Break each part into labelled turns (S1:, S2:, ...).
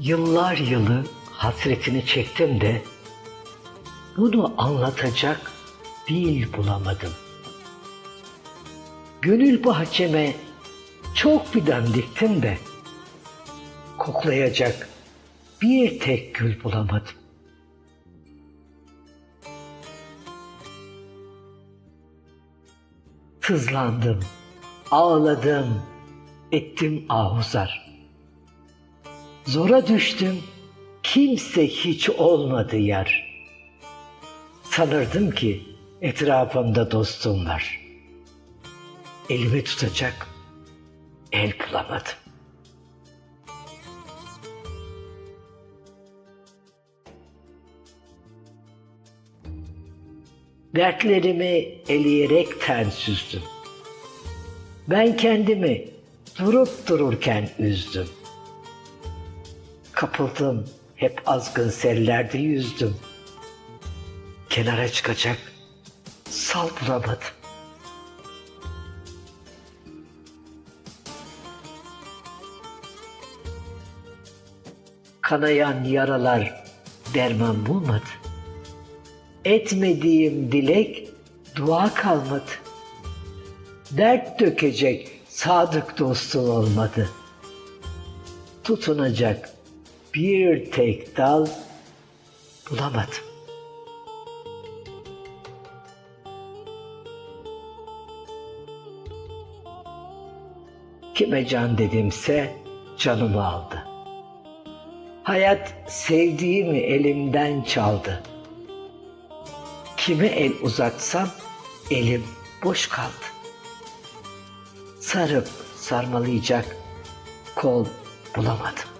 S1: Yıllar yılı hasretini çektim de bunu anlatacak dil bulamadım. Gönül bahçeme çok fidan diktim de koklayacak bir tek gül bulamadım. Sızlandım, ağladım, ettim ahuzar. Zora düştüm, kimse hiç olmadı yar. Sanırdım ki etrafımda dostum var. Elimi tutacak el bulamadım. Dertlerimi eleyerekten süzdüm. Ben kendimi durup dururken üzdüm. Kapıldım, hep azgın sellerde yüzdüm. Kenara çıkacak sal bulamadım. Kanayan yaralar derman bulmadı. Etmediğim dilek dua kalmadı. Dert dökecek sadık dostum olmadı. Tutunacak bir tek dal bulamadım. Kime can dedimse canımı aldı. Hayat sevdiğimi elimden çaldı. Kime el uzatsam elim boş kaldı. Sarıp sarmalayacak kol bulamadım.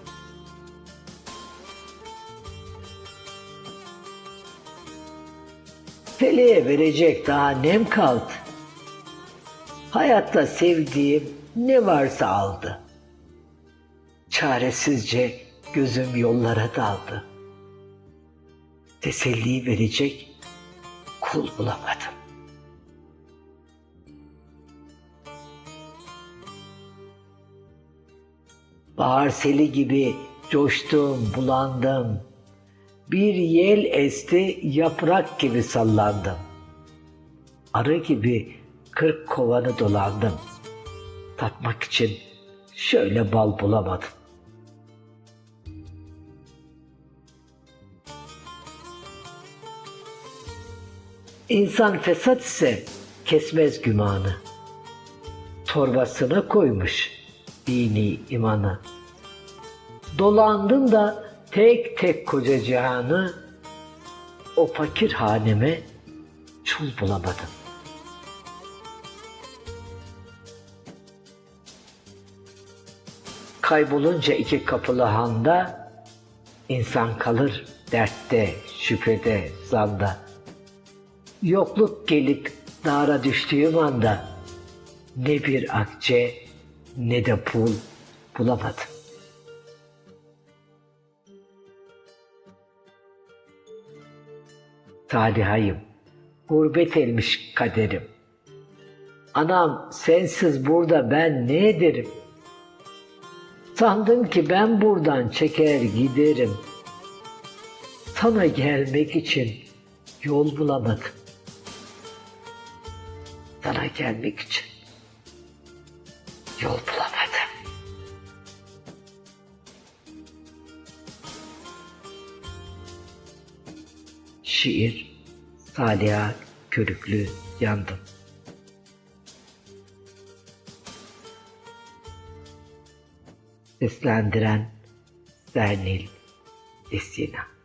S1: Feleğe verecek daha nem kaldı. Hayatta sevdiğim ne varsa aldı. Çaresizce gözüm yollara daldı. Teselli verecek kul bulamadım. Bahar seli gibi coştum, bulandım. Bir yel esti, yaprak gibi sallandım. Arı gibi kırk kovanı dolandım. Tatmak için şöyle bal bulamadım. İnsan fesat ise kesmez gümanı. Torbasına koymuş dini imanı. Dolandım da tek tek koca cihanı, o fakir haneme çul bulamadım. Kaybolunca iki kapılı handa, insan kalır dertte, şüphede, zanda. Yokluk gelip dara düştüğüm anda, ne bir akçe ne de pul bulamadım. Talihayım, gurbet elmiş kaderim. Anam sensiz burada ben ne ederim? Sandım ki ben buradan çeker giderim. Sana gelmek için yol bulamadım. Sana gelmek için yol bulamadım. Şiir Saliha Körüklü Yandım. Seslendiren Zernil Esina